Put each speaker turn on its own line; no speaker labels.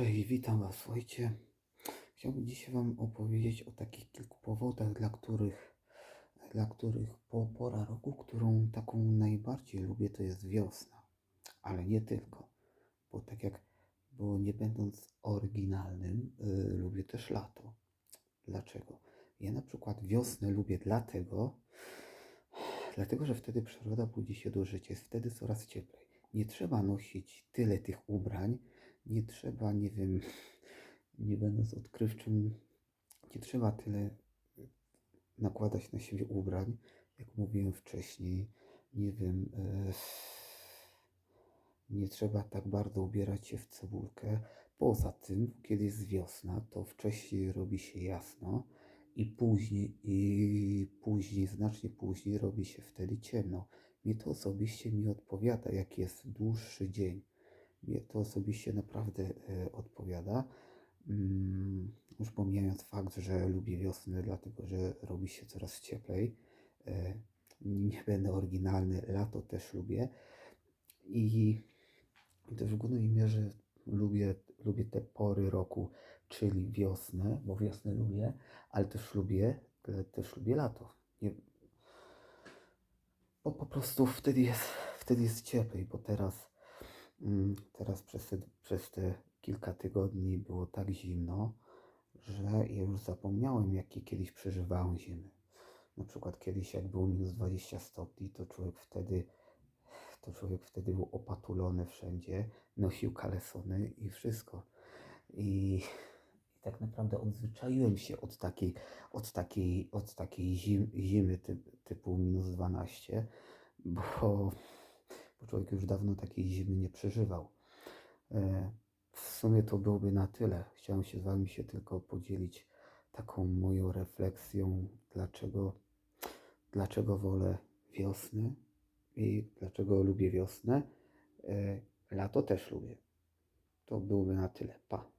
Cześć, witam Was, słuchajcie. Chciałbym dzisiaj Wam opowiedzieć o takich kilku powodach, dla których, dla których po pora roku, którą taką najbardziej lubię, to jest wiosna. Ale nie tylko, bo tak jak, bo nie będąc oryginalnym, yy, lubię też lato. Dlaczego? Ja na przykład wiosnę lubię dlatego, dlatego, że wtedy przyroda budzi się do życia, jest wtedy coraz cieplej. Nie trzeba nosić tyle tych ubrań, nie trzeba, nie wiem, nie będąc odkrywczym, nie trzeba tyle nakładać na siebie ubrań, jak mówiłem wcześniej. Nie wiem, e, nie trzeba tak bardzo ubierać się w cebulkę. Poza tym, kiedy jest wiosna, to wcześniej robi się jasno i później, i później, znacznie później robi się wtedy ciemno. Mnie to osobiście mi odpowiada, jak jest dłuższy dzień. Mnie to osobiście naprawdę e, odpowiada. Mm, Już pomijając fakt, że lubię wiosnę, dlatego że robi się coraz cieplej. E, Nie będę oryginalny, lato też lubię. I też w głównej mierze lubię, lubię te pory roku, czyli wiosnę, bo wiosnę lubię, ale też lubię, e, też lubię lato. Nie, bo po prostu wtedy jest, wtedy jest cieplej, bo teraz, teraz przez te, przez te kilka tygodni było tak zimno, że ja już zapomniałem, jakie kiedyś przeżywałem zimy. Na przykład kiedyś, jak było minus 20 stopni, to człowiek wtedy, to człowiek wtedy był opatulony wszędzie, nosił kalesony i wszystko. I, i tak naprawdę odzwyczaiłem się od takiej, od takiej, od takiej zim, zimy typ, typu minus 12, bo, bo człowiek już dawno takiej zimy nie przeżywał. E, W sumie to byłoby na tyle. Chciałem się z Wami się tylko podzielić taką moją refleksją, dlaczego, dlaczego wolę wiosnę i dlaczego lubię wiosnę. E, Lato też lubię. To byłoby na tyle. Pa.